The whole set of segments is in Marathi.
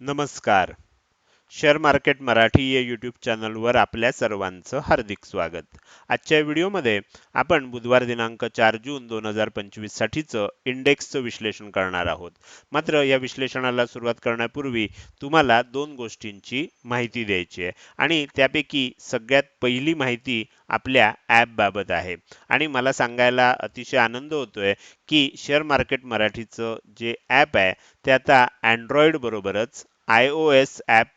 नमस्कार शेअर मार्केट मराठी या यूट्यूब चॅनलवर आपल्या सर्वांचं हार्दिक स्वागत. आजच्या व्हिडिओमध्ये आपण बुधवार दिनांक चार जून दोन हजार पंचवीससाठीचं इंडेक्सचं विश्लेषण करणार आहोत. मात्र या विश्लेषणाला सुरुवात करण्यापूर्वी तुम्हाला दोन गोष्टींची माहिती द्यायची आहे आणि त्यापैकी सगळ्यात पहिली माहिती आपल्या ॲपबाबत आहे. आणि मला सांगायला अतिशय आनंद होतोय की शेअर मार्केट मराठीचं जे ॲप आहे ते आता अँड्रॉइड बरोबरच I O S app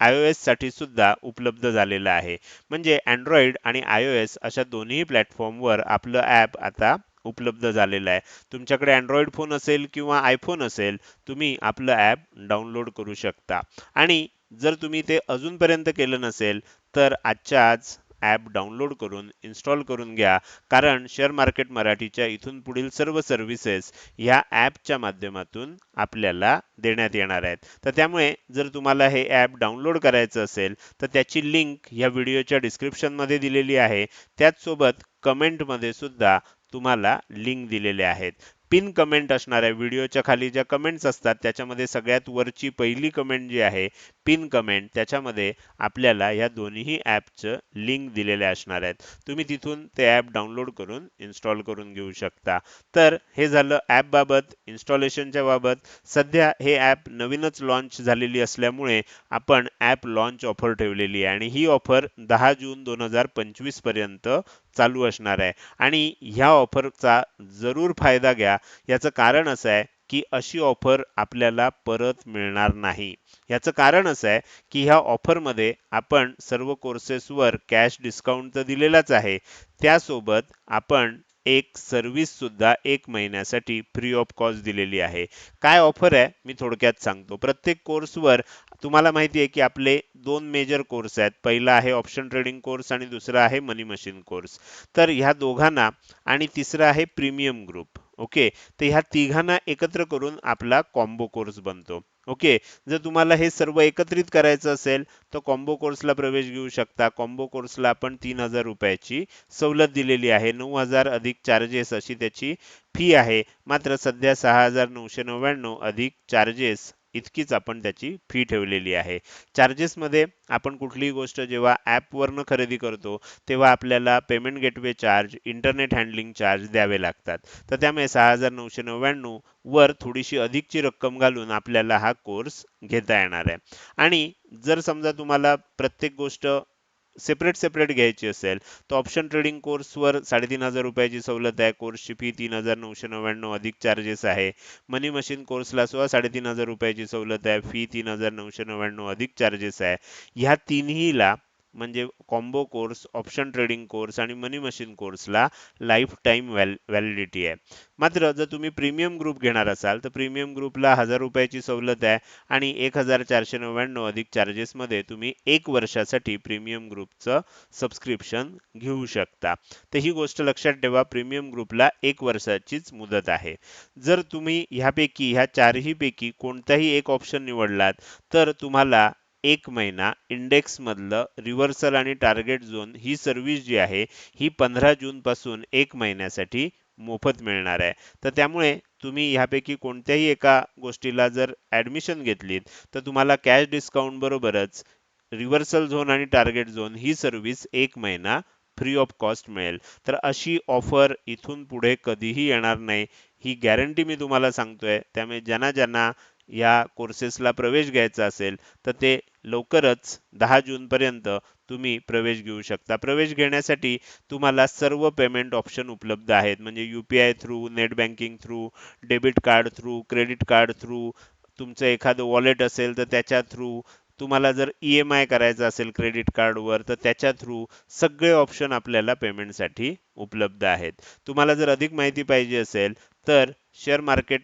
I O साठी सुद्धा उपलब्ध झालेलं आहे. म्हणजे अँड्रॉइड आणि आय ओ एस अशा दोन्ही प्लॅटफॉर्मवर आपलं ॲप आता उपलब्ध झालेलं आहे. तुमच्याकडे अँड्रॉइड फोन असेल किंवा आयफोन असेल तुम्ही आपलं ॲप डाउनलोड करू शकता. आणि जर तुम्ही ते अजूनपर्यंत केलं नसेल तर आजच्या आज ॲप डाउनलोड करून इन्स्टॉल करून घ्या. कारण शेअर मार्केट मराठीच्या इथून पुढील सर्व सर्व्हिसेस ह्या ॲपच्या माध्यमातून आपल्याला देण्यात येणार आहेत. तर त्यामुळे जर तुम्हाला हे ॲप डाउनलोड करायचं असेल तर त्याची लिंक ह्या व्हिडिओच्या डिस्क्रिप्शनमध्ये दिलेली आहे. त्याचसोबत कमेंटमध्ये सुद्धा तुम्हाला लिंक दिलेले आहेत. पिन कमेंट असणाऱ्या व्हिडिओच्या खाली ज्या कमेंट्स असतात त्याच्यामध्ये सगळ्यात वरची पहिली कमेंट जी आहे पिन कमेंट त्याच्यामध्ये आपल्याला या दोन्ही ॲपचं लिंक दिलेले असणार आहेत. तुम्ही तिथून ते ॲप डाउनलोड करून इन्स्टॉल करून घेऊ शकता. तर हे झालं ॲपबाबत इन्स्टॉलेशनच्या बाबत. सध्या हे ॲप नवीनच लॉन्च झालेली असल्यामुळे आपण ॲप लॉन्च ऑफर ठेवलेली आहे. आणि ही ऑफर दहा जून दोन हजार पंचवीसपर्यंत चालू असणार आहे. आणि ह्या ऑफरचा जरूर फायदा घ्या. याचं कारण असं आहे की अशी ऑफर आपल्याला परत मिळणार नाही. याचं कारण असं आहे की ह्या ऑफरमध्ये आपण सर्व कोर्सेसवर कॅश डिस्काउंट तर दिलेलाच आहे. त्यासोबत आपण एक सर्व्हिससुद्धा एक महिन्यासाठी फ्री ऑफ कॉस्ट दिलेली आहे. काय ऑफर आहे? मी थोडक्यात सांगतो. प्रत्येक कोर्सवर तुम्हाला माहिती आहे की आपले दोन मेजर कोर्स आहेत. पहिला आहे ऑप्शन ट्रेडिंग कोर्स आणि दुसरा आहे मनी मशीन कोर्स तर ह्या दोघांना आणि तिसरा आहे प्रीमियम ग्रुप ओके तर ह्या तिघांना एकत्र करून आपला कॉम्बो कोर्स बनतो. ओके जर तुम्हाला हे सर्व एकत्रित करायचं असेल तर कॉम्बो कोर्सला प्रवेश घेऊ शकता. कॉम्बो कोर्सला आपण तीन हजार रुपयाची सवलत दिलेली आहे. नऊ हजार अधिक चार्जेस अशी त्याची फी आहे. मात्र सध्या सहा हजार नऊशे नव्याण्णव अधिक चार्जेस इतकीच आपण त्याची फी ठेवलेली आहे. चार्जेसमध्ये आपण कुठलीही गोष्ट जेव्हा ॲपवरनं खरेदी करतो तेव्हा आपल्याला payment gateway charge internet handling charge द्यावे लागतात. तर त्यामुळे सहा हजार नऊशे नव्याण्णव वर थोडीशी अधिकची रक्कम घालून आपल्याला हा कोर्स घेता येणार आहे. आणि जर समजा तुम्हाला प्रत्येक गोष्ट सेपरेट सेपरेट घ्यायची असेल तर ऑप्शन ट्रेडिंग कोर्सवर साडेतीन हजार रुपयाची सवलत आहे. कोर्सची फी तीन हजार नऊशे नव्याण्णव अधिक चार्जेस आहे. मनी मशीन कोर्सला सुद्धा साडेतीन हजार रुपयाची सवलत आहे. फी तीन हजार नऊशे नव्याण्णव अधिक चार्जेस आहे. ह्या तिन्हीला म्हणजे combo course option trading course आणि मनी मशीन कोर्सला लाईफ टाईम व्हॅलिडिटी आहे. मात्र जर तुम्ही प्रीमियम ग्रुप घेणार असाल तर प्रीमियम ग्रुपला हजार रुपयाची सवलत आहे आणि एक हजार चारशे नव्याण्णव अधिक चार्जेसमध्ये तुम्ही एक वर्षासाठी प्रीमियम ग्रुपचं सबस्क्रिप्शन घेऊ शकता. तर ही गोष्ट लक्षात ठेवा प्रीमियम ग्रुपला एक वर्षाचीच मुदत आहे. जर तुम्ही ह्यापैकी ह्या चारही पैकी कोणताही एक ऑप्शन निवडलात तर तुम्हाला एक महिना इंडेक्स मधलं रिव्हर्सल आणि टार्गेट झोन ही सर्व्हिस जी आहे ही पंधरा जून पासून एक महिन्यासाठी मोफत मिळणार आहे. तर त्यामुळे तुम्ही ह्यापैकी कोणत्याही एका गोष्टीला जर ऍडमिशन घेतलीत तर तुम्हाला कॅश डिस्काउंट बरोबरच रिव्हर्सल झोन आणि टार्गेट झोन ही सर्व्हिस एक महिना फ्री ऑफ कॉस्ट मिळेल. तर अशी ऑफर इथून पुढे कधीही येणार नाही. ही गॅरंटी मी तुम्हाला सांगतोय. त्यामुळे ज्यांना ज्यांना या कोर्सेसला प्रवेश घ्यायचा असेल तर ते लवकरच दहा पर्यंत तुम्ही प्रवेश घेऊ शकता. प्रवेश घेण्यासाठी तुम्हाला सर्व पेमेंट ऑप्शन उपलब्ध आहेत. म्हणजे U P I through net banking through debit card through credit card through तुमचं एखादं वॉलेट असेल तर त्याच्या थ्रू तुम्हाला जर ई एम आय करायचं असेल क्रेडिट कार्डवर तर त्याच्या थ्रू सगळे ऑप्शन आपल्याला पेमेंटसाठी उपलब्ध आहेत. तुम्हाला जर अधिक माहिती पाहिजे असेल तर शेअर मार्केट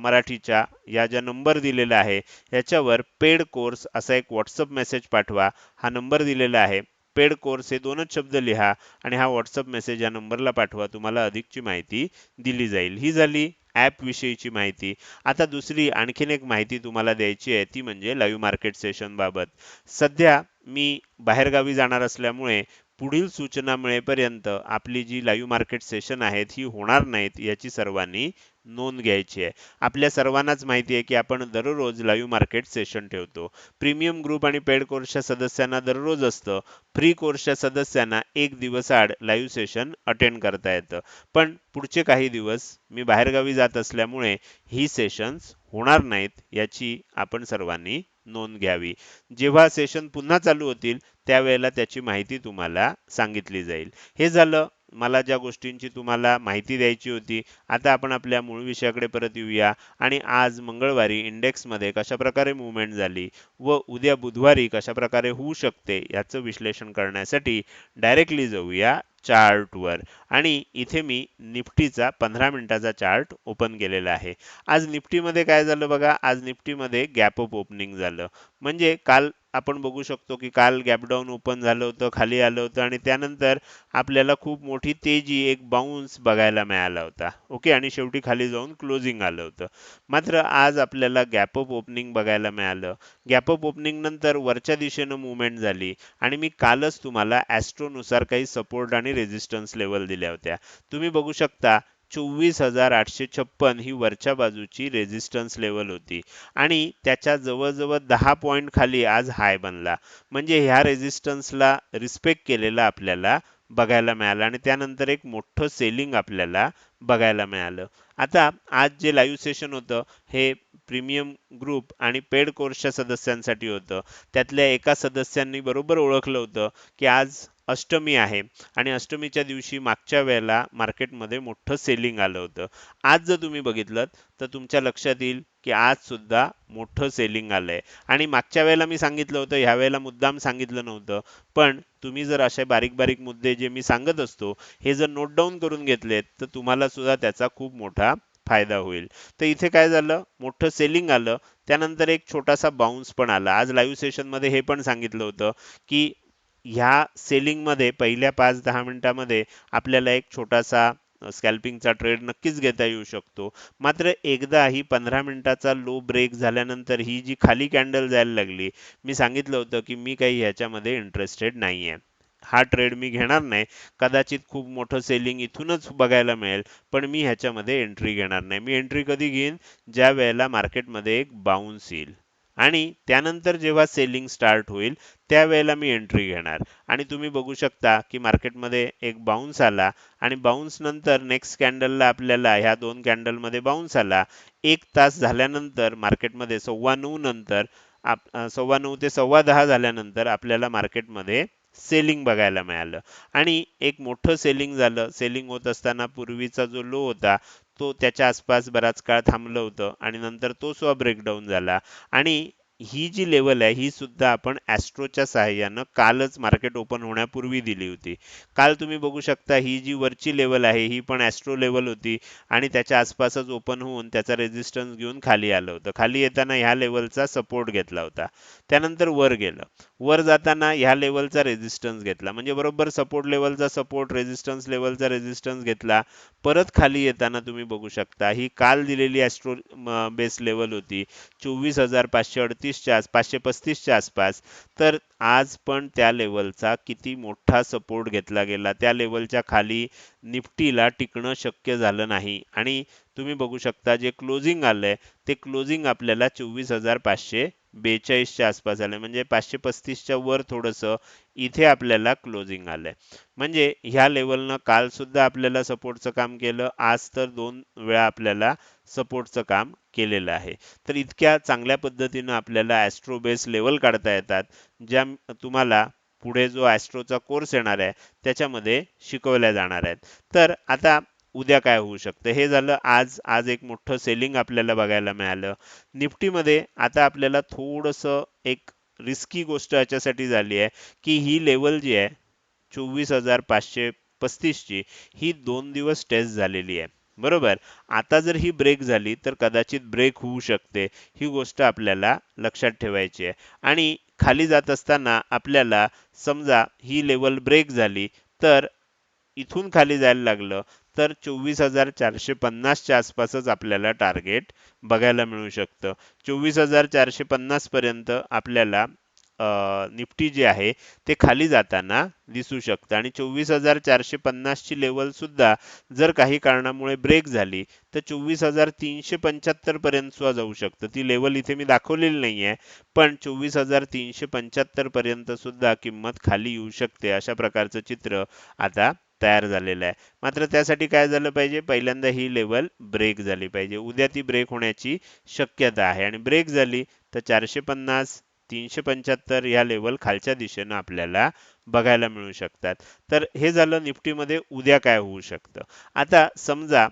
मराठीच्या या ज्या नंबर दिलेला आहे याच्यावर पेड कोर्स असा एक व्हॉट्सअप मेसेज पाठवा. हा नंबर दिलेला आहे. पेड कोर्स हे दोनच शब्द लिहा आणि हा व्हॉट्सअप मेसेज या नंबरला पाठवा. तुम्हाला अधिकची माहिती दिली जाईल. ही झाली ॲप विषयीची माहिती. आता दुसरी आणखीन एक माहिती तुम्हाला द्यायची आहे ती म्हणजे लाईव्ह मार्केट सेशन बाबत. सध्या मी बाहेरगावी जाणार असल्यामुळे पुढील सूचना मिळेपर्यंत आपली जी लाईव्ह मार्केट सेशन आहेत ही होणार नाहीत याची सर्वांनी नोंद घ्यायची आहे. आपल्या सर्वांनाच माहिती आहे की आपण दररोज लाईव्ह मार्केट सेशन ठेवतो. प्रीमियम ग्रुप आणि पेड कोर्सच्या सदस्यांना दररोज असतं. फ्री कोर्सच्या सदस्यांना एक दिवस आड लाईव्ह सेशन अटेंड करता येतं. पण पुढचे काही दिवस मी बाहेरगावी जात असल्यामुळे ही सेशन्स होणार नाहीत याची आपण सर्वांनी नोंद घ्यावी. जेव्हा सेशन पुन्हा चालू होतील त्यावेळेला त्याची माहिती तुम्हाला सांगितली जाईल. हे झालं मला ज्या गोष्टींची तुम्हाला माहिती द्यायची होती आता आपण आपल्या मूळ विषयाकडे परत येऊया. आणि आज मंगळवारी इंडेक्समध्ये कशा प्रकारे मुवमेंट झाली व उद्या बुधवारी कशा प्रकारे होऊ शकते याचं विश्लेषण करण्यासाठी डायरेक्टली जाऊया चार्टवर. आणि इथे मी निफ्टीचा पंधरा मिनिटाचा चार्ट ओपन केलेला आहे. आज निफ्टीमध्ये काय झालं बघा आज निफ्टीमध्ये गॅप अप ओपनिंग झालं. म्हणजे काल आपण बघू शकतो की काल गॅपडाऊन ओपन झालं होतं खाली आलं होतं आणि त्यानंतर आपल्याला खूप मोठी तेजी एक बाउन्स बघायला मिळाला होता. ओके आणि शेवटी खाली जाऊन क्लोजिंग आलं होतं. मात्र आज आपल्याला गॅपअप ओपनिंग बघायला मिळालं. गॅपअप ओपनिंग नंतर वरच्या दिशेनं मुवमेंट झाली आणि मी कालच तुम्हाला ॲस्ट्रोनुसार काही सपोर्ट आणि रेझिस्टन्स लेवल दिल्या होत्या. तुम्ही बघू शकता चोवीस हजार आठशे छप्पन ही वरच्या बाजूची रेजिस्टन्स लेवल होती. आणि त्याच्या जवळजवळ दहा पॉईंट खाली आज हाय बनला. म्हणजे ह्या रेझिस्टन्सला रिस्पेक्ट केलेला आपल्याला बघायला मिळालं आणि त्यानंतर एक मोठं सेलिंग आपल्याला बघायला मिळालं. आता आज जे लाईव्ह सेशन होतं हे प्रीमियम ग्रुप आणि पेड कोर्सच्या सदस्यांसाठी होतं. त्यातल्या एका सदस्यांनी बरोबर ओळखलं होतं की आज अष्टमी आहे. आणि अष्टमीच्या दिवशी मागच्या वेळेला मार्केटमध्ये मोठं सेलिंग आलं होतं. आज जर तुम्ही बघितलं तर तुमच्या लक्षात येईल की आज सुद्धा मोठं सेलिंग आलंय. आणि मागच्या वेळेला मी सांगितलं होतं ह्या वेळेला मुद्दाम सांगितलं नव्हतं. पण तुम्ही जर असे बारीक बारीक मुद्दे जे मी सांगत असतो हे जर नोट डाऊन करून घेतलेत तर तुम्हाला सुद्धा त्याचा खूप मोठा फायदा होईल. तर इथे काय झालं? मोठं सेलिंग आलं. त्यानंतर एक छोटासा बाउन्स पण आला. आज लाईव्ह सेशनमध्ये हे पण सांगितलं होतं की ह्या सेलिंगमध्ये पहिल्या पाच दहा मिनिटामध्ये आपल्याला एक छोटासा स्कॅल्पिंगचा ट्रेड नक्कीच घेता येऊ शकतो. मात्र एकदा ही पंधरा मिनिटाचा लो ब्रेक झाल्यानंतर ही जी खाली कॅन्डल जायला लागली मी सांगितलं होतं की मी काही ह्याच्यामध्ये इंटरेस्टेड नाही आहे हा ट्रेड मी घेणार नाही. कदाचित खूप मोठं सेलिंग इथूनच बघायला मिळेल पण मी ह्याच्यामध्ये एंट्री घेणार नाही. मी एंट्री कधी घेईन? ज्या वेळेला मार्केटमध्ये एक बाउन्स येईल. आणि त्यानंतर जेव्हा सेलिंग स्टार्ट होईल त्यावेळेला मी एंट्री घेणार. आणि तुम्ही बघू शकता की मार्केटमध्ये एक बाउन्स आला आणि बाउन्स नंतर नेक्स्ट कॅन्डलला आपल्याला ह्या दोन कॅन्डलमध्ये बाउन्स आला. एक तास झाल्यानंतर मार्केटमध्ये सव्वा नऊ नंतर आप सव्वा नऊ ते सव्वा दहा झाल्यानंतर आपल्याला मार्केटमध्ये सेलिंग बघायला मिळालं. आणि एक मोठं सेलिंग झालं. सेलिंग होत असताना पूर्वीचा जो लो होता तो त्याच्या आसपास बराच काळ थांबलं होतं आणि नंतर तो स्व ब्रेकडाऊन झाला. आणि ही जी लेवल आहे ही सुद्धा आपण ॲस्ट्रोच्या सहाय्यानं कालच मार्केट ओपन होण्यापूर्वी दिली होती. काल तुम्ही बघू शकता ही जी वरची लेवल आहे ही पण ॲस्ट्रो लेवल होती आणि त्याच्या आसपासच ओपन होऊन त्याचा रेजिस्टन्स घेऊन खाली आलं होतं. खाली येताना ह्या लेवलचा सपोर्ट घेतला होता. त्यानंतर वर गेलं. वर जाताना ह्या लेवलचा रेजिस्टन्स घेतला. म्हणजे बरोबर सपोर्ट लेवलचा सपोर्ट रेजिस्टन्स लेवलचा रेजिस्टन्स घेतला. परत खाली येताना तुम्ही बघू शकता ही काल दिलेली ॲस्ट्रो बेस लेवल होती. चोवीस हजार पाचशे अडतीसच्या आस पाचशे पस्तीसच्या आसपास. तर आज पण त्या लेवलचा किती मोठा सपोर्ट घेतला गेला. त्या लेवलच्या खाली निफ्टीला टिकणं शक्य झालं नाही. आणि तुम्ही बघू शकता जे क्लोजिंग आलंय ते क्लोजिंग आपल्याला चोवीस हजार पाचशे बेचाळीसच्या आसपास आलंय. म्हणजे पाचशे पस्तीसच्या वर थोडंसं इथे आपल्याला क्लोजिंग आलंय. म्हणजे ह्या लेवलनं काल सुद्धा आपल्याला सपोर्टचं काम केलं. आज तर दोन वेळा आपल्याला सपोर्टचं काम केलेलं आहे. तर इतक्या चांगल्या पद्धतीनं आपल्याला ॲस्ट्रो बेस लेवल काढता येतात ज्या तुम्हाला पुढे जो ॲस्ट्रोचा कोर्स येणार आहे त्याच्यामध्ये शिकवल्या जाणार आहेत. तर आता उद्या काय होऊ शकतं? हे झालं आज आज एक मोठं सेलिंग आपल्याला बघायला मिळालं. निफ्टीमध्ये आता आपल्याला थोडंसं एक रिस्की गोष्ट याच्यासाठी झाली आहे की ही लेवल जी आहे चोवीस हजार पाचशे पस्तीसची ही दोन दिवस टेस्ट झालेली आहे. बरोबर? आता जर ही ब्रेक झाली तर कदाचित ब्रेक होऊ शकते. ही गोष्ट आपल्याला लक्षात ठेवायची आहे. आणि खाली जात असताना आपल्याला समजा ही लेवल ब्रेक झाली तर इथून खाली जायला लागलं तर चोवीस हजार चारशे पन्नासच्या आसपासच आपल्याला टार्गेट बघायला मिळू शकतं. चोवीस हजार चारशे पन्नास पर्यंत आपल्याला निफ्टी जे आहे ते खाली जाताना दिसू शकतं. आणि चोवीस हजार चारशे पन्नासची लेवल सुद्धा जर काही कारणामुळे ब्रेक झाली तर चोवीस हजार तीनशे पंच्याहत्तर पर्यंत सुद्धा जाऊ शकतं. ती लेवल इथे मी दाखवलेली नाही आहे पण चोवीस हजार तीनशे पंच्याहत्तर पर्यंत सुद्धा किंमत खाली येऊ शकते अशा प्रकारचं चित्र आता तयार झालेलं आहे. मात्र त्यासाठी काय झालं पाहिजे? पहिल्यांदा ही लेवल ब्रेक झाली पाहिजे. उद्या ती ब्रेक होण्याची शक्यता आहे. आणि ब्रेक झाली तर चारशे पन्नास तीनशे पंच्याहत्तर या लेवल खालच्या दिशेनं आपल्याला बघायला मिळू शकतात. तर हे झालं निफ्टीमध्ये उद्या काय होऊ शकतं? आता समजा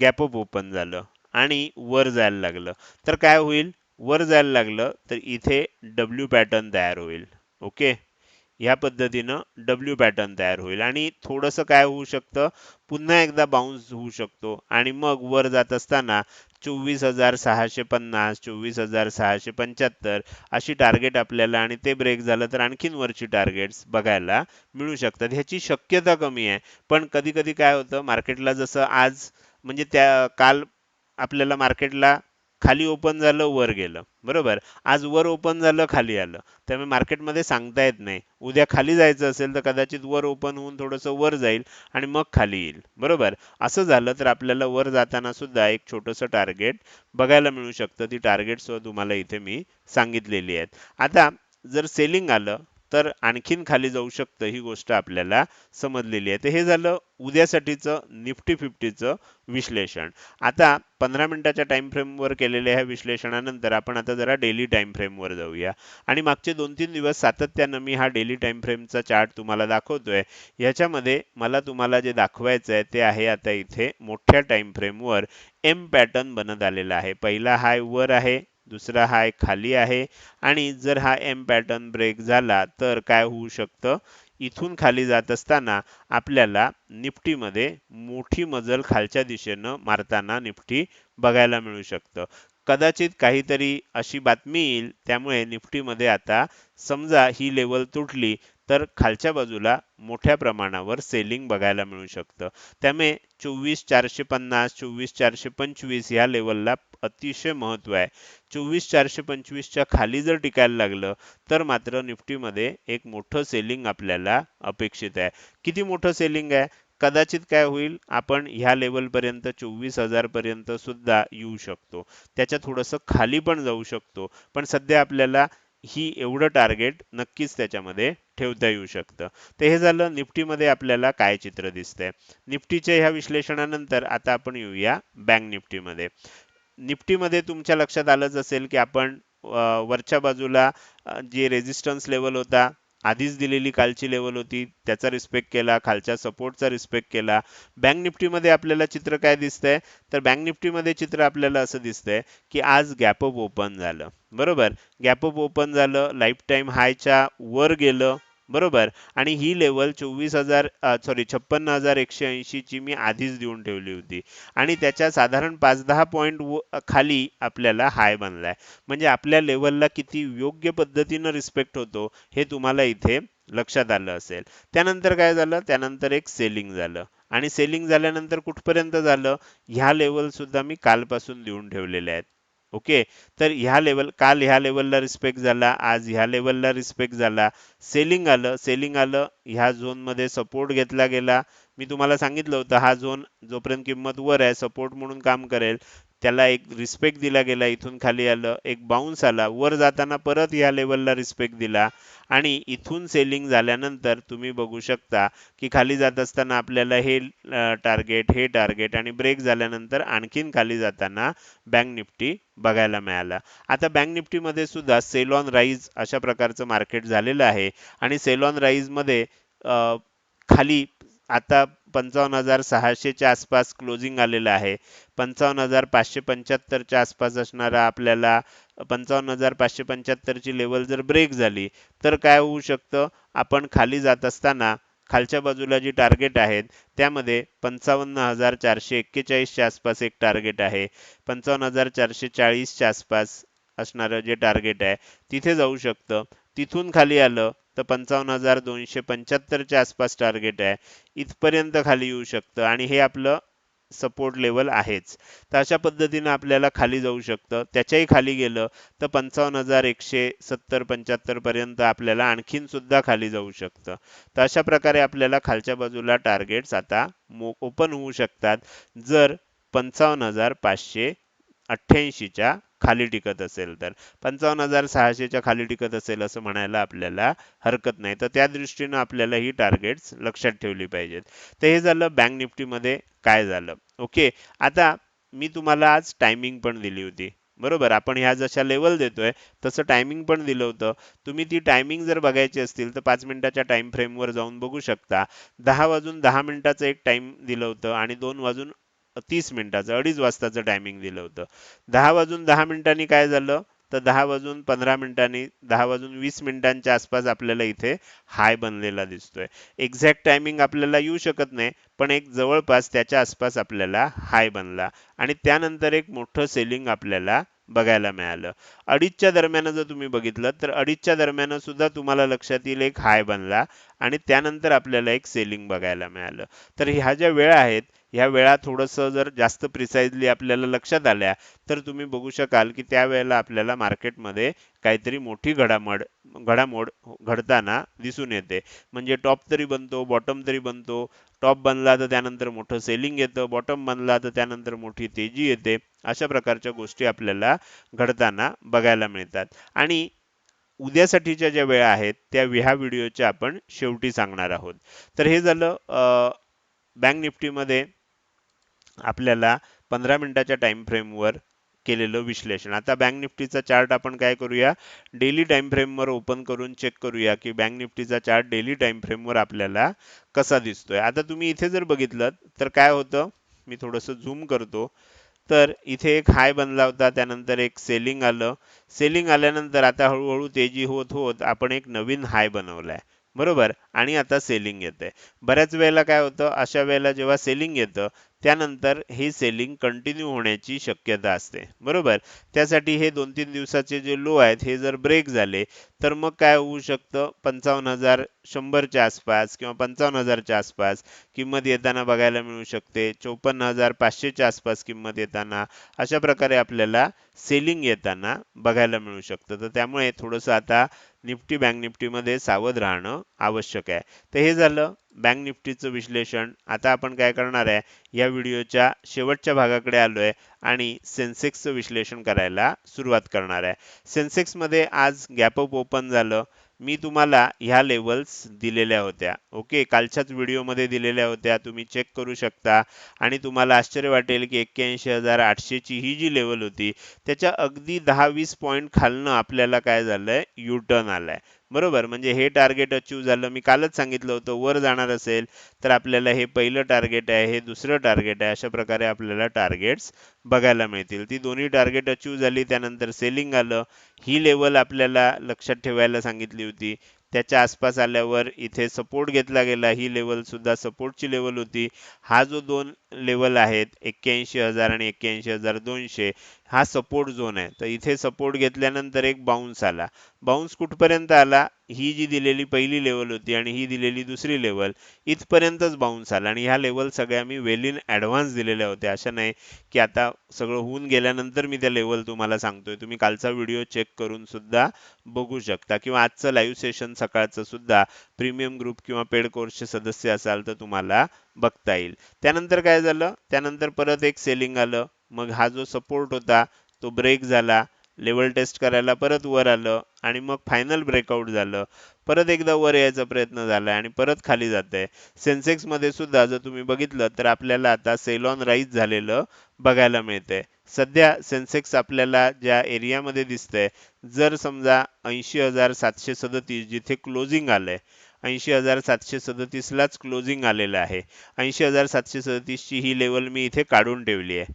गॅपअप ओपन झालं आणि वर जायला लागलं तर काय होईल? वर जायला लागलं तर इथे डब्ल्यू पॅटर्न तयार होईल. ओके ह्या पद्धतीनं डब्ल्यू पॅटर्न तयार होईल. आणि थोडंसं काय होऊ शकतं? पुन्हा एकदा बाउन्स होऊ शकतो. आणि मग वर जात असताना चोवीस हजार सहाशे पन्नास चोवीस हजार सहाशे पंच्याहत्तर अशी टार्गेट आपल्याला आणि ते ब्रेक झालं तर आणखीन वरची टार्गेट्स बघायला मिळू शकतात. ह्याची शक्यता कमी आहे. पण कधी कधी काय होतं? मार्केटला जसं आज म्हणजे त्या काल आपल्याला मार्केटला खाली ओपन झालं वर गेलं. बरोबर? आज वर ओपन झालं खाली आलं. त्यामुळे मार्केटमध्ये सांगता येत नाही. उद्या खाली जायचं असेल तर कदाचित वर ओपन होऊन थोडंसं वर जाईल आणि मग खाली येईल. बरोबर? असं झालं तर आपल्याला वर जाताना सुद्धा एक छोटंसं टार्गेट बघायला मिळू शकतं. ती टार्गेट सुद्धा तुम्हाला इथे मी सांगितलेली आहेत. आता जर सेलिंग आलं तर आणखीन खाली जाऊ शकतं ही गोष्ट आपल्याला समजलेली आहे. तर हे झालं उद्यासाठीचं निफ्टी फिफ्टीचं विश्लेषण. आता पंधरा मिनिटाच्या टाइम फ्रेमवर केलेल्या ह्या विश्लेषणानंतर आपण आता जरा डेली टाइम फ्रेमवर जाऊया. आणि मागचे दोन तीन दिवस सातत्यानं मी हा डेली टाइम फ्रेमचा चार्ट तुम्हाला दाखवतोय. याच्यामध्ये मला तुम्हाला जे दाखवायचं आहे ते आहे आता इथे मोठ्या टाइम फ्रेमवर एम पॅटर्न बनत आलेला आहे. पहिला हाय वर आहे दुसरा हाय खाली आहे. आणि जर हा एम पॅटर्न ब्रेक झाला तर काय होऊ शकतं? इथून खाली जात असताना आपल्याला निफ्टीमध्ये मोठी मजल खालच्या दिशेनं मारताना निफ्टी बघायला मिळू शकतं. कदाचित काहीतरी अशी बातमी येईल त्यामुळे निफ्टीमध्ये आता समजा ही लेवल तुटली तर खालच्या बाजूला मोठ्या प्रमाणावर सेलिंग बघायला मिळू शकतं. त्यामुळे चोवीस चारशे पन्नास चोवीस चारशे पंचवीस या लेवलला अतिशय महत्त्व आहे. चोवीस चारशे पंचवीसच्या खाली जर टिकायला लागलं तर मात्र निफ्टीमध्ये एक मोठं सेलिंग आपल्याला अपेक्षित आहे. किती मोठं सेलिंग आहे? कदाचित काय होईल? आपण ह्या लेवलपर्यंत चोवीस हजार पर्यंत सुद्धा येऊ शकतो. त्याच्या थोडंसं खाली पण जाऊ शकतो. पण सध्या आपल्याला ही एवढं टार्गेट नक्कीच त्याच्यामध्ये ठेवता येऊ शकतं. तर हे झालं निफ्टीमध्ये आपल्याला काय चित्र दिसतंय? निफ्टीच्या ह्या विश्लेषणानंतर आता आपण येऊया बँक निफ्टीमध्ये. निफ्टीमध्ये तुमच्या लक्षात आलंच असेल की आपण वरच्या बाजूला जे रेजिस्टन्स लेवल होता आधीच दिलेली कालची लेवल होती त्याचा रिस्पेक्ट केला खालच्या सपोर्टचा रिस्पेक्ट केला. बँक निफ्टीमध्ये आपल्याला चित्र काय दिसतंय? तर बँक निफ्टीमध्ये चित्र आपल्याला असं दिसतंय की आज गॅप अप ओपन झालं. बरोबर? गॅप अप ओपन झालं लाईफ टाईम हायच्या वर गेलं बरोबर. आणि ही लेवल चोवीस हजार सॉरी छप्पन्न हजार एकशे ऐंशीची मी आधीच देऊन ठेवली होती. आणि त्याच्या साधारण पाच दहा पॉईंट खाली आपल्याला हाय बनलाय. म्हणजे आपल्या लेवलला किती योग्य पद्धतीनं रिस्पेक्ट होतो हे तुम्हाला इथे लक्षात आलं असेल. त्यानंतर काय झालं? त्यानंतर एक सेलिंग झालं. आणि सेलिंग झाल्यानंतर कुठपर्यंत झालं? ह्या लेवल सुद्धा मी कालपासून देऊन ठेवलेल्या आहेत. ओके? तर ह्या लेवल काल ह्या लेवलला रिस्पेक्ट झाला आज ह्या लेवलला रिस्पेक्ट झाला. सेलिंग आलं सेलिंग आलं ह्या झोनमध्ये सपोर्ट घेतला गेला. मी तुम्हाला सांगितलं होतं हा झोन जोपर्यंत किंमत वर आहे सपोर्ट म्हणून काम करेल. त्याला एक रिस्पेक्ट दिला गेला इथून खाली आलं एक बाउन्स आला. वर जाताना परत या लेवलला रिस्पेक्ट दिला आणि इथून सेलिंग झाल्यानंतर तुम्ही बघू शकता की खाली जात असताना आपल्याला हे टार्गेट हे टार्गेट आणि ब्रेक झाल्यानंतर आणखीन खाली जाताना बँक निफ्टी बघायला मिळाला. आता बँक निफ्टीमध्ये सुद्धा सेल ऑन राईज अशा प्रकारचं मार्केट झालेलं आहे. आणि सेल ऑन राईजमध्ये खाली आता पंचावन्न हजार सहाशेच्या आसपास क्लोजिंग आलेलं आहे. पंचावन्न हजार पाचशे पंच्याहत्तरच्या आसपास असणारा आपल्याला पंचावन्न हजार पाचशे पंच्याहत्तरची लेवल जर ब्रेक झाली तर काय होऊ शकतं? आपण खाली जात असताना खालच्या बाजूला जी टार्गेट आहेत त्यामध्ये पंचावन्न हजार चारशे एक्केचाळीसच्या आसपास एक टार्गेट आहे. पंचावन्न हजार चारशे चाळीसच्या आसपास असणारं जे टार्गेट आहे तिथे जाऊ शकतं. तिथून खाली आलं तर पंचावन्न हजार दोनशे पंच्याहत्तरच्या आसपास टार्गेट आहे. इथपर्यंत खाली येऊ शकतं आणि हे आपलं सपोर्ट लेवल आहेच. तर अशा पद्धतीनं आपल्याला खाली जाऊ शकतं. त्याच्याही खाली गेलं तर पंचावन्न हजार एकशे सत्तर पंच्याहत्तरपर्यंत आपल्याला आणखीन सुद्धा खाली जाऊ शकतं. तर अशा प्रकारे आपल्याला खालच्या बाजूला टार्गेट्स आता ओपन होऊ शकतात. जर पंचावन्न हजार पाचशे अठ्ठ्याऐंशीच्या खाली टिकत असेल तर. पंचावन्न हजार सहाशेच्या खाली टिकत असेल असं म्हणायला आपल्याला हरकत नाही. तर त्या दृष्टीनं आपल्याला ही टार्गेट्स लक्षात ठेवली पाहिजेत. तर हे झालं बँक निफ्टीमध्ये काय झालं? ओके आता मी तुम्हाला आज टायमिंग पण दिली होती. बरोबर? आपण ह्या जशा लेवल देतोय तसं टायमिंग पण दिलं होतं. तुम्ही ती टायमिंग जर बघायची असतील तर पाच मिनिटाच्या टाइम फ्रेमवर जाऊन बघू शकता. दहा वाजून दहा मिनिटाचं एक टाइम दिलं होतं आणि दोन वाजून तीस मिनिटाचं अडीच वाजताचं टायमिंग दिलं होतं. दहा वाजून दहा मिनिटांनी काय झालं? तर दहा वाजून पंधरा मिनिटांनी दहा वाजून वीस मिनिटांच्या आसपास आपल्याला इथे हाय बनलेला दिसतोय. एक्झॅक्ट टायमिंग आपल्याला येऊ शकत नाही पण एक जवळपास त्याच्या आसपास आपल्याला हाय बनला. आणि त्यानंतर एक मोठं सेलिंग आपल्याला बघायला मिळालं. अडीचच्या दरम्यान जर तुम्ही बघितलं तर अडीचच्या दरम्यान सुद्धा तुम्हाला लक्षात येईल एक हाय बनला. आणि त्यानंतर आपल्याला एक सेलिंग बघायला मिळालं. तर ह्या ज्या वेळा आहेत ह्या वेळा थोडंसं जर जास्त प्रिसाइजली आपल्याला लक्षात आल्या तर तुम्ही बघू शकाल की त्यावेळेला आपल्याला मार्केटमध्ये काहीतरी मोठी घडामोड घडामोड घडताना दिसून येते. म्हणजे टॉप तरी बनतो बॉटम तरी बनतो टॉप बनला तर त्यानंतर मोठं सेलिंग येतं बॉटम बनला तर त्यानंतर मोठी तेजी येते अशा प्रकारच्या गोष्टी आपल्याला घडताना बघायला मिळतात. आणि उद्यासाठीच्या ज्या वेळा आहेत त्या ह्या व्हिडिओच्या आपण शेवटी सांगणार आहोत. तर हे झालं बँक निफ्टीमध्ये आपल्याला पंधरा मिनिटाच्या टाइम फ्रेमवर केलेलं विश्लेषण. आता बँक निफ्टीचा चार्ट आपण काय करूया? डेली टाइम फ्रेमवर ओपन करून चेक करूया की बँक निफ्टीचा चार्ट डेली टाइम फ्रेमवर आपल्याला कसा दिसतोय. आता तुम्ही इथे जर बघितलं तर काय होतं? मी थोडंसं झूम करतो. तर इथे एक हाय बनला होता त्यानंतर एक सेलिंग आलं. सेलिंग आल्यानंतर आता हळूहळू तेजी होत होत आपण एक नवीन हाय बनवलाय. बरोबर? आणि आता सेलिंग येते. बऱ्याच वेळेला काय होतं? अशा वेळेला जेव्हा सेलिंग येतं त्यानंतर हे सेलिंग कंटिन्यू होण्याची शक्यता असते. बरोबर? त्यासाठी हे दोन तीन दिवसाचे जे लो आहेत हे जर ब्रेक झाले तर मग काय होऊ शकतं? पंचावन्न हजार शंभरच्या आसपास किंवा पंचावन्न हजारच्या आसपास किंमत येताना बघायला मिळू शकते. चौपन्न हजार पाचशेच्या आसपास किंमत येताना अशा प्रकारे आपल्याला सेलिंग येताना बघायला मिळू शकतं. तर त्यामुळे थोडंसं आता निफ्टी बँक निफ्टीमध्ये सावध राहणं आवश्यक आहे. तर हे झालं बँक निफ्टीचं विश्लेषण. आता आपण काय करणार आहे? या व्हिडिओच्या शेवटच्या भागाकडे आलोय आणि सेन्सेक्सचं विश्लेषण करायला सुरुवात करणार आहे. सेन्सेक्समध्ये आज गॅप अप ओपन झालं. मी तुम्हाला ह्या लेवल्स दिलेल्या होत्या. ओके कालच्याच व्हिडिओमध्ये दिलेल्या होत्या. तुम्ही चेक करू शकता. आणि तुम्हाला आश्चर्य वाटेल की एक्क्याऐंशी हजार आठशेची ही जी लेवल होती त्याच्या अगदी दहा वीस पॉईंट खालनं आपल्याला काय झालंय? यू टर्न आलाय. बरोबर. म्हणजे हे टार्गेट अचीव झालं. मी कालच सांगितलं होतं वर जाणार असेल तर आपल्याला हे पहिलं टार्गेट आहे हे दुसरं टार्गेट आहे अशा प्रकारे आपल्याला टार्गेट्स बघायला मिळतील. ती दोन्ही टार्गेट अचीव झाली त्यानंतर सेलिंग आलं. ही लेवल आपल्याला लक्षात ठेवायला सांगितली होती. त्याच्या आसपास आल्यावर इथे सपोर्ट घेतला गेला. ही लेवल सुद्धा सपोर्टची लेवल होती. हा जो दोन लेवल आहेत एक्क्याऐंशी हजार आणि एक्क्याऐंशी हजार दोनशे हा सपोर्ट झोन आहे. तर इथे सपोर्ट घेतल्यानंतर एक बाउन्स आला. बाउन्स कुठपर्यंत आला? ही जी दिलेली पहिली लेवल होती आणि ही दिलेली दुसरी लेवल इथपर्यंतच बाउन्स आला. आणि ह्या लेवल सगळ्या मी वेल इन ॲडव्हान्स दिलेल्या होत्या. अशा नाही की आता सगळं होऊन गेल्यानंतर मी त्या लेवल तुम्हाला सांगतोय. तुम्ही कालचा व्हिडिओ चेक करून सुद्धा बघू शकता. किंवा आजचं लाईव्ह सेशन सकाळचं सुद्धा प्रीमियम ग्रुप किंवा पेड कोर्सचे सदस्य असाल तर तुम्हाला बघता येईल. त्यानंतर काय झालं? त्यानंतर परत एक सेलिंग आलं. मग हा जो सपोर्ट होता तो ब्रेक झाला लेवल टेस्ट करायला परत वर आलं आणि मग फायनल ब्रेकआउट झालं. परत एकदा वर यायचा प्रयत्न झाला आणि परत खाली जात आहे सेन्सेक्समध्ये सुद्धा जर तुम्ही बघितलं तर आपल्याला आता सेलॉन राईज झालेलं बघायला मिळतंय. सध्या सेन्सेक्स आपल्याला ज्या एरियामध्ये दिसतंय जर समजा ऐंशी हजार सातशे सदतीस जिथे क्लोजिंग आलंय ऐंशी हजार सातशे सदतीसलाच क्लोजिंग आलेलं आहे. ऐंशी हजार सातशे सदतीसची ही लेवल मी इथे काढून ठेवली आहे.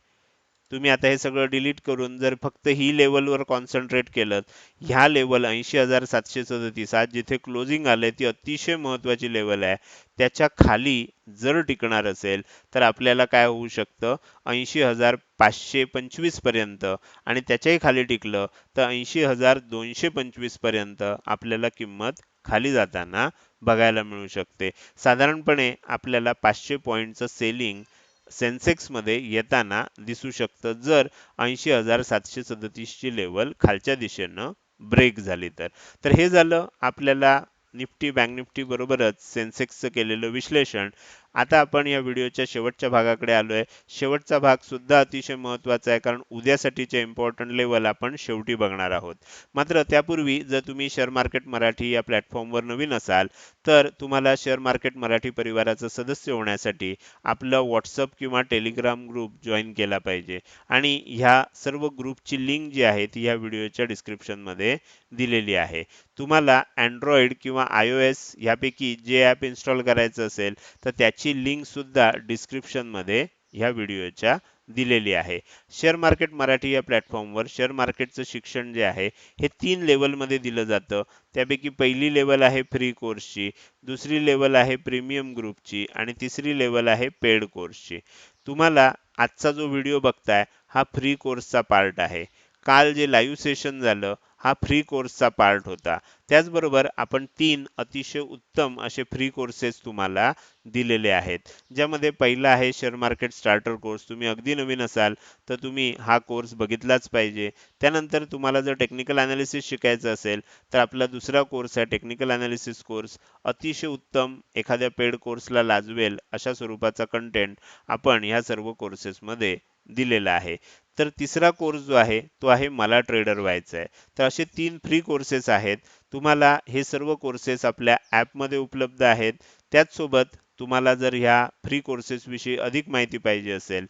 तुम्ही आता हे सगळं डिलीट करून जर फक्त ही लेवलवर कॉन्सन्ट्रेट केलं ह्या लेवल ऐंशी हजार सातशे सदतीस आज जिथे क्लोजिंग आलंय ती अतिशय महत्वाची लेवल आहे. त्याच्याखाली जर टिकणार असेल तर आपल्याला काय होऊ शकतं? ऐंशी हजार पाचशे पंचवीसपर्यंत. आणि त्याच्याही खाली टिकलं तर ऐंशी हजार दोनशे पंचवीसपर्यंत आपल्याला किंमत खाली जाताना बघायला मिळू शकते. साधारणपणे आपल्याला पाचशे पॉईंटचं सेलिंग सेन्सेक्समध्ये येताना दिसू शकतं. जर ऐंशी हजार सातशे सदतीसची लेवल खालच्या दिशेनं ब्रेक झाली तर. तर हे झालं आपल्याला निफ्टी बँक निफ्टी बरोबरच सेन्सेक्सचं केलेलं विश्लेषण. आता आपण या व्हिडिओच्या शेवटच्या भागाकडे आलोय. शेवटचा भाग सुद्धा अतिशय महत्त्वाचा आहे कारण उद्यासाठीचे इम्पॉर्टंट लेवल आपण शेवटी बघणार आहोत. मात्र त्यापूर्वी जर तुम्ही शेअर मार्केट मराठी या प्लॅटफॉर्मवर नवीन असाल तर तुम्हाला शेअर मार्केट मराठी परिवाराचं सदस्य होण्यासाठी आपलं व्हॉट्सअप किंवा टेलिग्राम ग्रुप जॉईन केला पाहिजे. आणि ह्या सर्व ग्रुपची लिंक जी आहे ती ह्या व्हिडिओच्या डिस्क्रिप्शनमध्ये दिलेली आहे. तुम्हाला अँड्रॉइड किंवा आय ओ एस ह्यापैकी जे ॲप इन्स्टॉल करायचं असेल तर त्याची लिंक सुद्धा डिस्क्रिप्शनमध्ये ह्या व्हिडिओच्या दिलेली आहे. शेअर मार्केट मराठी या प्लॅटफॉर्मवर शेअर मार्केटचं शिक्षण जे आहे हे तीन लेवलमध्ये दिलं जातं. त्यापैकी पहिली लेवल आहे फ्री कोर्सची दुसरी लेवल आहे प्रीमियम ग्रुपची आणि तिसरी लेवल आहे पेड कोर्सची तुम्हाला आजचा जो व्हिडिओ बघताय हा फ्री कोर्सचा पार्ट आहे. काल जे लाईव्ह सेशन झालं हा फ्री कोर्सचा पार्ट होता. त्याचबरोबर आपण तीन अतिशय उत्तम असे फ्री कोर्सेस तुम्हाला दिलेले आहेत. ज्यामध्ये पहिला आहे शेअर मार्केट स्टार्टर कोर्स तुम्ही अगदी नवीन असाल तर तुम्ही हा कोर्स बघितलाच पाहिजे. त्यानंतर तुम्हाला जर टेक्निकल अनालिसिस शिकायचं असेल तर आपला दुसरा कोर्स आहे टेक्निकल अनालिसिस कोर्स अतिशय उत्तम एखाद्या पेड कोर्सला लाजवेल अशा स्वरूपाचा कंटेंट आपण ह्या सर्व कोर्सेसमध्ये दिलेला आहे. तर तिसरा कोर्स जो आहे तो आहे मला ट्रेडर व्हायचा आहे तर असे तीन फ्री कोर्सेस आहेत. तुम्हाला हे सर्व कोर्सेस आपल्या ॲपमध्ये उपलब्ध आहेत. त्याचसोबत तुम्हाला जर ह्या फ्री कोर्सेस विषयी अधिक माहिती पाहिजे असेल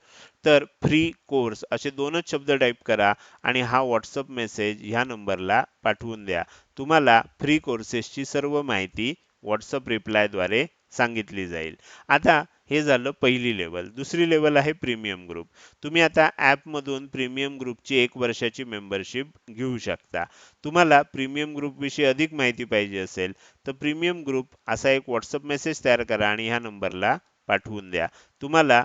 तर फ्री कोर्स असे दोनच शब्द टाईप करा आणि हा व्हॉट्सअप मेसेज ह्या नंबरला पाठवून द्या. तुम्हाला फ्री कोर्सेसची सर्व माहिती व्हॉट्सअप रिप्लायद्वारे सांगितली जाईल. आता हे झालं पहिली लेवल दुसरी लेवल आहे प्रीमियम ग्रुप तुम्ही आता ॲपमधून प्रीमियम ग्रुपची एक वर्षाची मेंबरशिप घेऊ शकता. तुम्हाला प्रीमियम ग्रुपविषयी अधिक माहिती पाहिजे असेल तर प्रीमियम ग्रुप असा एक व्हॉट्सअप मेसेज तयार करा आणि ह्या नंबरला पाठवून द्या. तुम्हाला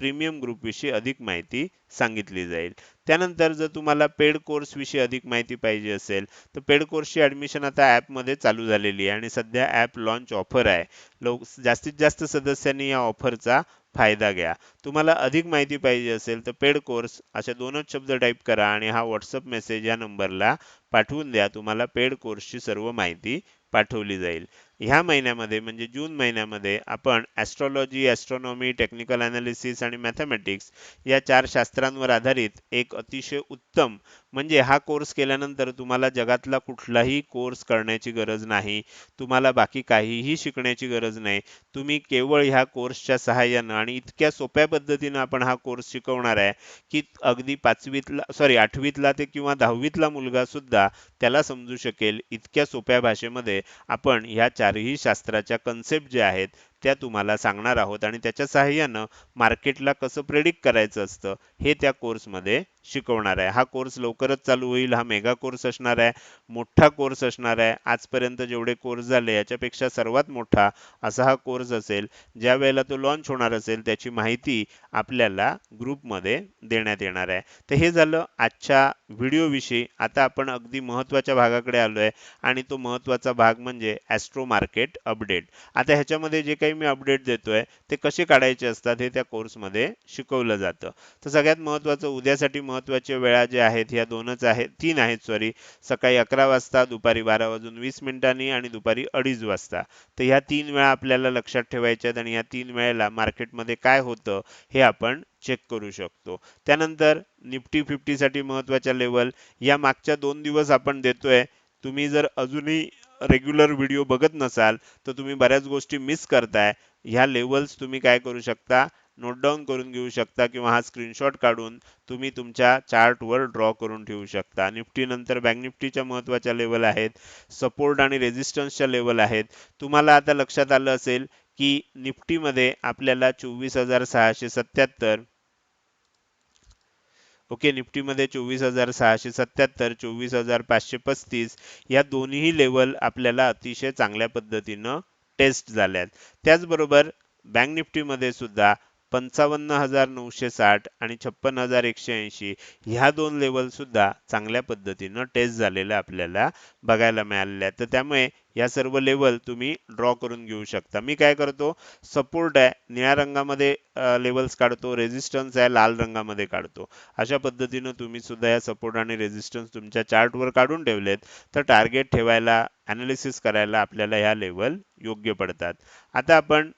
प्रीमियम ग्रुपविषयी अधिक माहिती सांगितली जाईल. त्यानंतर जर तुम्हाला पेड कोर्स विषयी अधिक माहिती पाहिजे असेल तर पेड कोर्सची ऍडमिशन आता ॲपमध्ये चालू झालेली आहे आणि सध्या ॲप लॉन्च ऑफर आहे. लोक जास्तीत जास्त सदस्यांनी या ऑफरचा फायदा घ्या. तुम्हाला अधिक माहिती पाहिजे असेल तर पेड कोर्स असे दोनच शब्द टाईप करा आणि हा व्हॉट्सअप मेसेज या नंबरला पाठवून द्या. तुम्हाला पेड कोर्सची सर्व माहिती पाठवली जाईल. ह्या महिन्यामध्ये म्हणजे जून महिन्यामध्ये आपण ॲस्ट्रॉलॉजी ॲस्ट्रॉनॉमी टेक्निकल ॲनालिसिस आणि मॅथमॅटिक्स या चार शास्त्रांवर आधारित एक अतिशय उत्तम म्हणजे हा कोर्स केल्यानंतर तुम्हाला जगातला कुठलाही कोर्स करण्याची गरज नाही. तुम्हाला बाकी काहीही शिकण्याची गरज नाही. तुम्ही केवळ ह्या कोर्सच्या सहाय्यानं आणि इतक्या सोप्या पद्धतीनं आपण हा कोर्स शिकवणार आहे की अगदी पाचवीतला सॉरी आठवीतला ते किंवा दहावीतला मुलगा सुद्धा त्याला समजू शकेल इतक्या सोप्या भाषेमध्ये आपण ह्या चारही शास्त्राच्या कन्सेप्ट ज्या आहेत त्या तुम्हाला सांगणार आहोत आणि त्याच्या सहाय्यानं मार्केटला कसं प्रेडिक्ट करायचं असतं हे त्या कोर्समध्ये शिकवणार आहे. हा कोर्स लवकरच चालू होईल हा मेगा कोर्स असणार आहे मोठा कोर्स असणार आहे. आजपर्यंत जेवढे कोर्स झाले याच्यापेक्षा सर्वात मोठा असा हा कोर्स असेल ज्या वेळेला तो लॉन्च होणार असेल त्याची माहिती आपल्याला ग्रुपमध्ये देण्यात येणार आहे. तर हे झालं आजच्या व्हिडिओविषयी आता आपण अगदी महत्त्वाच्या भागाकडे आलो आहे आणि तो महत्त्वाचा भाग म्हणजे ॲस्ट्रो मार्केट अपडेट आता ह्याच्यामध्ये जे काही मी अपडेट देतोय ते कसे काढायचे असतात हे त्या कोर्समध्ये शिकवलं जातं. तर सगळ्यात महत्त्वाचं उद्यासाठी महत्त्वाच्या वेळा ज्या आहेत ह्या दोनच आहेत तीन आहेत सॉरी सकाळी अकरा वाजता दुपारी बारा वाजून वीस मिनिटांनी आणि दुपारी अडीच वाजता. तर ह्या तीन वेळा आपल्याला लक्षात ठेवायच्या आहेत आणि ह्या तीन वेळेला मार्केटमध्ये काय होतं हे आपण चेक करू शकतो. त्यानंतर निफ्टी फिफ्टीसाठी महत्त्वाच्या लेवल या मागच्या दोन दिवस आपण देतोय. तुम्ही जर अजूनही रेग्युलर व्हिडिओ बघत नसाल तर तुम्ही बऱ्याच गोष्टी मिस करताय. ह्या लेवल्स तुम्ही काय करू शकता? नोट डाऊन करून घेऊ शकता किंवा हा स्क्रीनशॉट काढून तुम्ही तुमच्या चार्टवर ड्रॉ करून ठेवू शकता. निफ्टी नंतर बँक निफ्टीच्या महत्त्वाच्या लेवल आहेत. सपोर्ट आणि रेजिस्टन्सच्या लेवल आहेत. तुम्हाला आता लक्षात आलं असेल की निफ्टीमध्ये आपल्याला चोवीस हजार सहाशे सत्याहत्तर ओके निफ्टीमध्ये चोवीस हजार सहाशे सत्याहत्तर चोवीस हजार पाचशे पस्तीस या दोन्ही लेवल आपल्याला अतिशय चांगल्या पद्धतीनं टेस्ट झाल्यात. त्याचबरोबर बँक निफ्टीमध्ये सुद्धा पंचावन्न हजार नऊशे साठ आणि छप्पन हजार एकशे ऐंशी ह्या दोन लेवल सुद्धा चांगल्या पद्धतीनं टेस्ट झालेल्या आपल्याला बघायला मिळालेल्या आहेत. तर त्यामुळे या सर्व लेवल तुम्ही ड्रॉ करून घेऊ शकता. मी काय करतो? सपोर्ट आहे निळ्या रंगामध्ये लेवल्स काढतो रेझिस्टन्स आहे लाल रंगामध्ये काढतो. अशा पद्धतीनं तुम्ही सुद्धा या सपोर्ट आणि रेझिस्टन्स तुमच्या चार्टवर काढून ठेवलेत. तर टार्गेट ठेवायला ॲनालिसिस करायला आपल्याला ह्या लेवल योग्य पडतात. आता आपण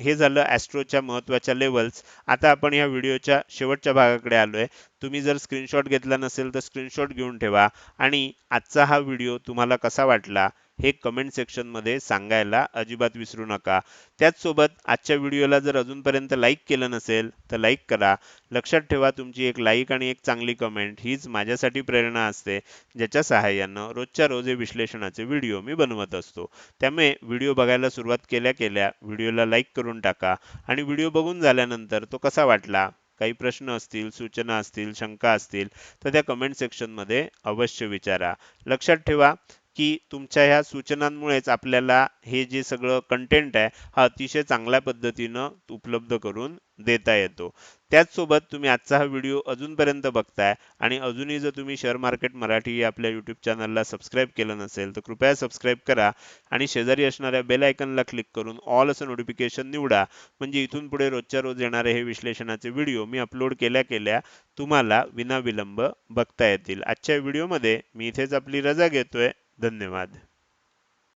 हे झालं ॲस्ट्रोच्या महत्त्वाच्या लेवल्स आता आपण या व्हिडिओच्या शेवटच्या भागाकडे आलोय. तुम्ही जर स्क्रीनशॉट घेतला नसेल तर स्क्रीनशॉट घेऊन ठेवा. आणि आजचा हा व्हिडिओ तुम्हाला कसा वाटला? हे कमेंट सेक्शनमध्ये सांगायला अजिबात विसरू नका. त्याचसोबत आजच्या व्हिडिओला जर अजूनपर्यंत लाईक केलं नसेल तर लाईक करा. लक्षात ठेवा तुमची एक लाईक आणि एक चांगली कमेंट हीच माझ्यासाठी प्रेरणा असते ज्याच्या सहाय्यानं रोजच्या रोज हे विश्लेषणाचे व्हिडिओ मी बनवत असतो. त्यामुळे व्हिडिओ बघायला सुरुवात केल्या केल्या व्हिडिओला लाईक करून टाका. आणि व्हिडिओ बघून झाल्यानंतर तो कसा वाटला? काही प्रश्न असतील सूचना असतील शंका असतील तर त्या कमेंट सेक्शनमध्ये अवश्य विचारा. लक्षात ठेवा की तुमच्या ह्या सूचनांमुळेच आपल्याला हे जे सगळं कंटेंट आहे हा अतिशय चांगल्या पद्धतीनं उपलब्ध करून देता येतो. त्याचसोबत तुम्ही आजचा हा व्हिडिओ अजूनपर्यंत बघताय आणि अजूनही जर तुम्ही शेअर मार्केट मराठी आपल्या यूट्यूब चॅनलला सबस्क्राईब केलं नसेल तर कृपया सबस्क्राईब करा आणि शेजारी असणाऱ्या बेल आयकनला क्लिक करून ऑल असं नोटिफिकेशन निवडा. म्हणजे इथून पुढे रोजच्या रोज येणारे हे विश्लेषणाचे व्हिडिओ मी अपलोड केल्या केल्या तुम्हाला विनाविलंब बघता येतील. आजच्या व्हिडिओमध्ये मी इथेच आपली रजा घेतोय. धन्यवाद.